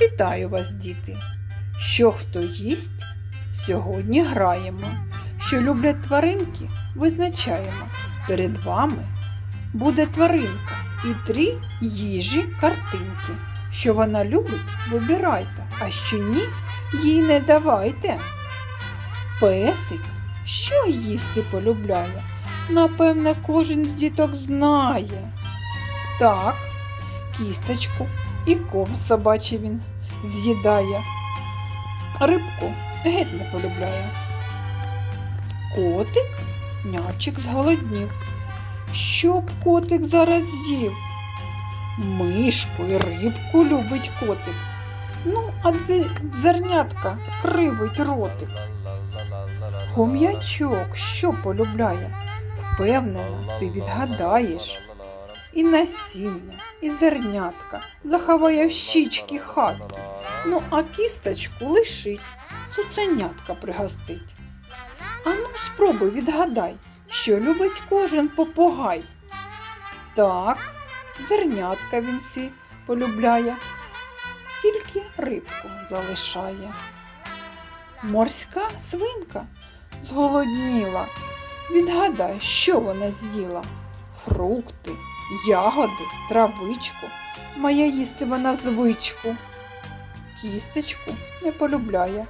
Вітаю вас, діти! Що хто їсть? Сьогодні граємо. Що люблять тваринки, визначаємо. Перед вами буде тваринка і три їжі картинки. Що вона любить, вибирайте, а що ні, їй не давайте. Песик, що їсти полюбляє? Напевне, кожен з діток знає. Так, кісточку і корм собачий він з'їдає. Рибку геть не полюбляє. Котик нячик зголоднів. Що б котик зараз з'їв? Мишку і рибку любить котик. Ну, а де зернятка кривить ротик. Хом'ячок що полюбляє? Впевнена, ти відгадаєш. І насіння, і зернятка заховає в щічки хатки. Ну, а кісточку лишить, цуценятка пригостить. Ану, спробуй відгадай, що любить кожен попугай. Так, зернятка він ці полюбляє, тільки рибку залишає. Морська свинка зголодніла. Відгадай, що вона з'їла? Фрукти, ягоди, травичку. Має їсти вона звичку. Кістечку не полюбляє,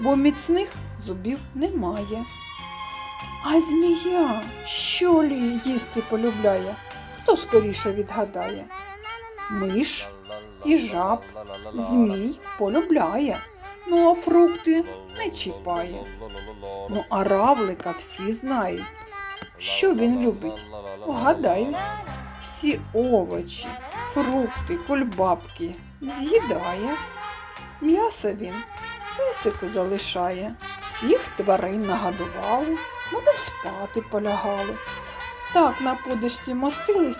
бо міцних зубів немає. А змія, що лі їсти полюбляє? Хто скоріше відгадає? Миш і жаб, змій полюбляє, ну а фрукти не чіпає. Ну а равлика всі знають. Що він любить? Вгадають. Всі овочі, фрукти, кульбабки з'їдає. М'ясо він песику залишає. Всіх тварин нагодували, вони спати полягали. Так на подишці мостились,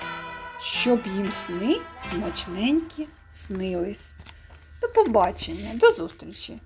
щоб їм сни смачненькі снились. До побачення, до зустрічі!